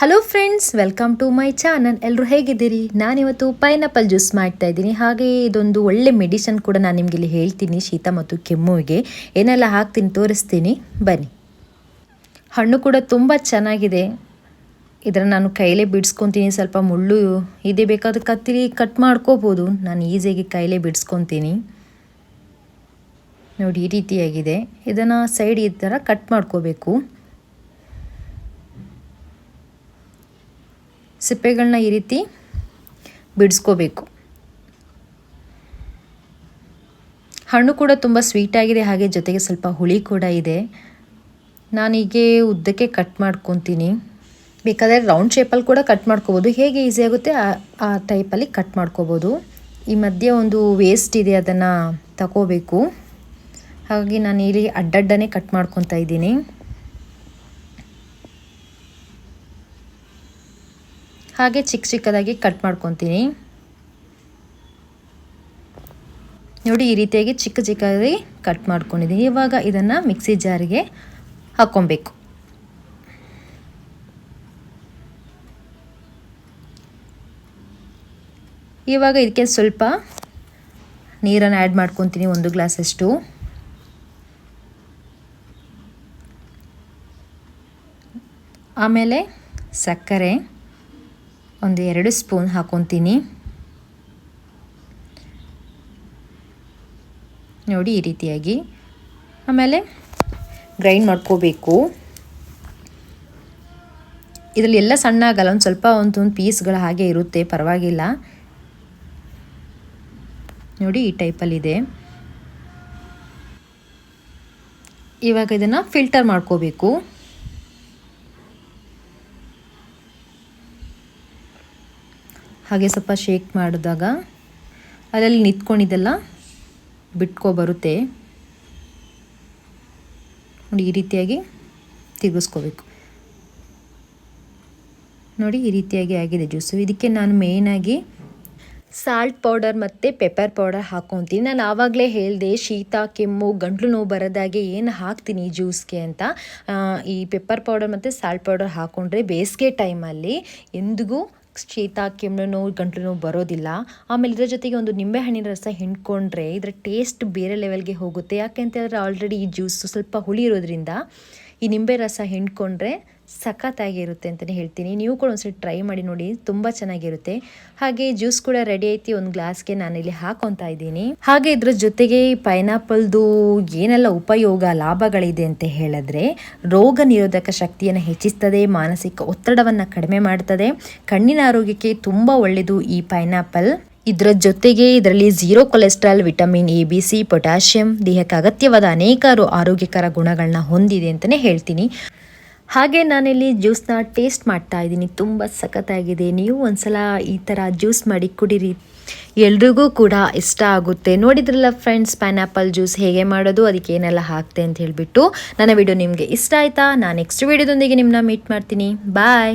Hello friends welcome to my channel ಎಲ್ಲರೂ ಹೇಗಿದ್ದೀರಿ? ನಾನಿವತ್ತು ಪೈನಾಪಲ್ ಜ್ಯೂಸ್ ಮಾಡ್ತಾ ಇದ್ದೀನಿ. ಹಾಗೆ ಇದೊಂದು ಒಳ್ಳೆ ಮೆಡಿಸನ್ ಕೂಡ ನಾನು ನಿಮಗೆ ಇಲ್ಲಿ ಹೇಳ್ತೀನಿ. ಶೀತ ಮತ್ತು ಕೆಮ್ಮುವಿಗೆ. ಏನೆಲ್ಲ ಹಾಕ್ತೀನಿ ತೋರಿಸ್ತೀನಿ. ಬನ್ನಿ. ಹಣ್ಣು ಕೂಡ ತುಂಬ ಚೆನ್ನಾಗಿದೆ. ಇದರ ನಾನು ಕೈಲೇ ಬಿಡಿಸ್ಕೊತೀನಿ. ಸ್ವಲ್ಪ ಮುಳ್ಳು ಇದೆ ಬೇಕಾದ ಕತ್ತಿರಿ ಕಟ್ ಮಾಡ್ಕೋಬೋದು. ನಾನು ಈಸಿಯಾಗಿ ಕೈಲೇ ಬಿಡಿಸ್ಕೊತೀನಿ. ನೋಡಿ, ಈ ರೀತಿಯಾಗಿದೆ. ಇದನ್ನು ಸೈಡ್ ಈ ಥರ ಕಟ್ ಮಾಡ್ಕೋಬೇಕು. ಸಿಪ್ಪೆಗಳನ್ನ ಈ ರೀತಿ ಬಿಡಿಸ್ಕೋಬೇಕು. ಹಣ್ಣು ಕೂಡ ತುಂಬ ಸ್ವೀಟಾಗಿದೆ ಹಾಗೆ ಜೊತೆಗೆ ಸ್ವಲ್ಪ ಹುಳಿ ಕೂಡ ಇದೆ. ನಾನೀಗೆ ಉದ್ದಕ್ಕೆ ಕಟ್ ಮಾಡ್ಕೊತೀನಿ. ಬೇಕಾದರೆ ರೌಂಡ್ ಶೇಪಲ್ಲಿ ಕೂಡ ಕಟ್ ಮಾಡ್ಕೋಬೋದು. ಹೇಗೆ ಈಸಿ ಆಗುತ್ತೆ ಆ ಟೈಪಲ್ಲಿ ಕಟ್ ಮಾಡ್ಕೋಬೋದು. ಈ ಮಧ್ಯೆ ಒಂದು ವೇಸ್ಟ್ ಇದೆ, ಅದನ್ನು ತಗೋಬೇಕು ಹಾಗಾಗಿ ನಾನು ಇಲ್ಲಿ ಅಡ್ಡಡ್ಡನೇ ಕಟ್ ಮಾಡ್ಕೊತಾ ಇದ್ದೀನಿ. ಹಾಗೆ ಚಿಕ್ಕ ಚಿಕ್ಕದಾಗಿ ಕಟ್ ಮಾಡ್ಕೊತೀನಿ. ನೋಡಿ, ಈ ರೀತಿಯಾಗಿ ಚಿಕ್ಕ ಚಿಕ್ಕದಾಗಿ ಕಟ್ ಮಾಡ್ಕೊಂಡಿದ್ದೀನಿ. ಇವಾಗ ಇದನ್ನು ಮಿಕ್ಸಿ ಜಾರಿಗೆ ಹಾಕ್ಕೊಬೇಕು. ಇವಾಗ ಇದಕ್ಕೆ ಸ್ವಲ್ಪ ನೀರನ್ನು ಆ್ಯಡ್ ಮಾಡ್ಕೊತೀನಿ, ಒಂದು ಗ್ಲಾಸಷ್ಟು. ಆಮೇಲೆ ಸಕ್ಕರೆ. ಒಂದು ಎರಡು ಸ್ಪೂನ್ ಹಾಕೊತೀನಿ. ನೋಡಿ ಈ ರೀತಿಯಾಗಿ. ಆಮೇಲೆ ಗ್ರೈಂಡ್ ಮಾಡ್ಕೋಬೇಕು. ಇದರಲ್ಲಿ ಎಲ್ಲ ಸಣ್ಣ ಆಗಲ್ಲ, ಒಂದು ಸ್ವಲ್ಪ ಒಂದು ಒಂದು ಪೀಸ್ಗಳು ಹಾಗೆ ಇರುತ್ತೆ, ಪರವಾಗಿಲ್ಲ. ನೋಡಿ ಈ ಟೈಪಲ್ಲಿದೆ. ಇವಾಗ ಇದನ್ನು ಫಿಲ್ಟರ್ ಮಾಡ್ಕೋಬೇಕು. ಹಾಗೆ ಸ್ವಲ್ಪ ಶೇಕ್ ಮಾಡಿದಾಗ ಅಲ್ಲಲ್ಲಿ ನಿಂತ್ಕೊಂಡಿದ್ದೆಲ್ಲ ಬಿಟ್ಕೊ ಬರುತ್ತೆ. ನೋಡಿ ಈ ರೀತಿಯಾಗಿ ತಿರುಗಿಸ್ಕೋಬೇಕು. ನೋಡಿ ಈ ರೀತಿಯಾಗಿ ಆಗಿದೆ ಜ್ಯೂಸು ಇದಕ್ಕೆ ನಾನು ಮೇಯ್ನಾಗಿ ಸಾಲ್ಟ್ ಪೌಡರ್ ಮತ್ತು ಪೆಪ್ಪರ್ ಪೌಡರ್ ಹಾಕೊತೀನಿ. ನಾನು ಆವಾಗಲೇ ಹೇಳಿದೆ ಶೀತ, ಕೆಮ್ಮು, ಗಂಟ್ಲು ನೋವು ಬರೋದಾಗೆ ಏನು ಹಾಕ್ತೀನಿ ಜ್ಯೂಸ್ಗೆ ಅಂತ. ಈ ಪೆಪ್ಪರ್ ಪೌಡರ್ ಮತ್ತು ಸಾಲ್ಟ್ ಪೌಡರ್ ಹಾಕ್ಕೊಂಡ್ರೆ ಬೇಸಿಗೆ ಟೈಮಲ್ಲಿ ಎಂದಿಗೂ ಶೀತ, ಕೆಮ್ಮು, ನೋವು, ಗಂಟಲು ನೋವು ಬರೋದಿಲ್ಲ. ಆಮೇಲೆ ಇದರ ಜೊತೆಗೆ ಒಂದು ನಿಂಬೆಹಣ್ಣಿನ ರಸ ಹಿಂಡ್ಕೊಂಡ್ರೆ ಇದರ ಟೇಸ್ಟ್ ಬೇರೆ ಲೆವೆಲ್ಗೆ ಹೋಗುತ್ತೆ. ಯಾಕೆ ಅಂತೇಳಿದ್ರೆ ಆಲ್ರೆಡಿ ಈ ಜ್ಯೂಸು ಸ್ವಲ್ಪ ಹುಳಿ ಇರೋದ್ರಿಂದ ಈ ನಿಂಬೆ ರಸ ಹಿಂಡ್ಕೊಂಡ್ರೆ ಸಖತ್ತಾಗಿರುತ್ತೆ ಅಂತಲೇ ಹೇಳ್ತೀನಿ. ನೀವು ಕೂಡ ಒಂದ್ಸರಿ ಟ್ರೈ ಮಾಡಿ ನೋಡಿ, ತುಂಬ ಚೆನ್ನಾಗಿರುತ್ತೆ. ಹಾಗೆ ಜ್ಯೂಸ್ ಕೂಡ ರೆಡಿ ಐತಿ, ಒಂದು ಗ್ಲಾಸ್ಗೆ ಇಲ್ಲಿ ಹಾಕೊತಾ ಇದ್ದೀನಿ. ಹಾಗೆ ಇದ್ರ ಜೊತೆಗೆ ಪೈನಾಪಲ್ದು ಏನೆಲ್ಲ ಉಪಯೋಗ, ಲಾಭಗಳಿದೆ ಅಂತ ಹೇಳಿದ್ರೆ, ರೋಗ ನಿರೋಧಕ ಶಕ್ತಿಯನ್ನು ಹೆಚ್ಚಿಸ್ತದೆ, ಮಾನಸಿಕ ಒತ್ತಡವನ್ನು ಕಡಿಮೆ ಮಾಡ್ತದೆ, ಕಣ್ಣಿನ ಆರೋಗ್ಯಕ್ಕೆ ತುಂಬ ಒಳ್ಳೆಯದು ಈ ಪೈನಾಪಲ್ ಇದರ ಜೊತೆಗೆ ಇದರಲ್ಲಿ zero cholesterol vitamin A B C potassium ದೇಹಕ್ಕೆ ಅಗತ್ಯವಾದ ಅನೇಕಾರು ಆರೋಗ್ಯಕರ ಗುಣಗಳನ್ನ ಹೊಂದಿದೆ ಅಂತಲೇ ಹೇಳ್ತೀನಿ. ಹಾಗೆ ನಾನಿಲ್ಲಿ ಜ್ಯೂಸ್ನ ಟೇಸ್ಟ್ ಮಾಡ್ತಾ ಇದ್ದೀನಿ. ತುಂಬ ಸಖತ್ತಾಗಿದೆ. ನೀವು ಒಂದ್ಸಲ ಈ ಥರ ಜ್ಯೂಸ್ ಮಾಡಿ ಕುಡೀರಿ. ಎಲ್ರಿಗೂ ಕೂಡ ಇಷ್ಟ ಆಗುತ್ತೆ. ನೋಡಿದ್ರಲ್ಲ ಫ್ರೆಂಡ್ಸ್, ಪೈನಾಪಲ್ ಜ್ಯೂಸ್ ಹೇಗೆ ಮಾಡೋದು, ಅದಕ್ಕೆ ಏನೆಲ್ಲ ಹಾಕ್ತೆ ಅಂತ ಹೇಳಿಬಿಟ್ಟು ನನ್ನ ವಿಡಿಯೋ ನಿಮಗೆ ಇಷ್ಟ ಆಯಿತಾ? ನಾನು ನೆಕ್ಸ್ಟ್ ವಿಡಿಯೋದೊಂದಿಗೆ ನಿಮ್ಮನ್ನ ಮೀಟ್ ಮಾಡ್ತೀನಿ. ಬಾಯ್